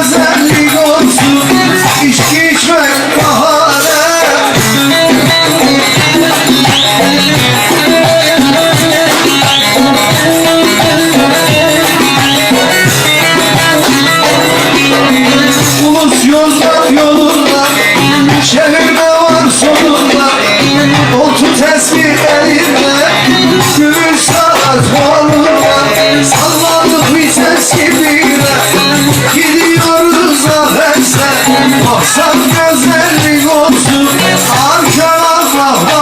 özellik olsun. İçki içmek bahar Sen gözlerin olsun Arkana bak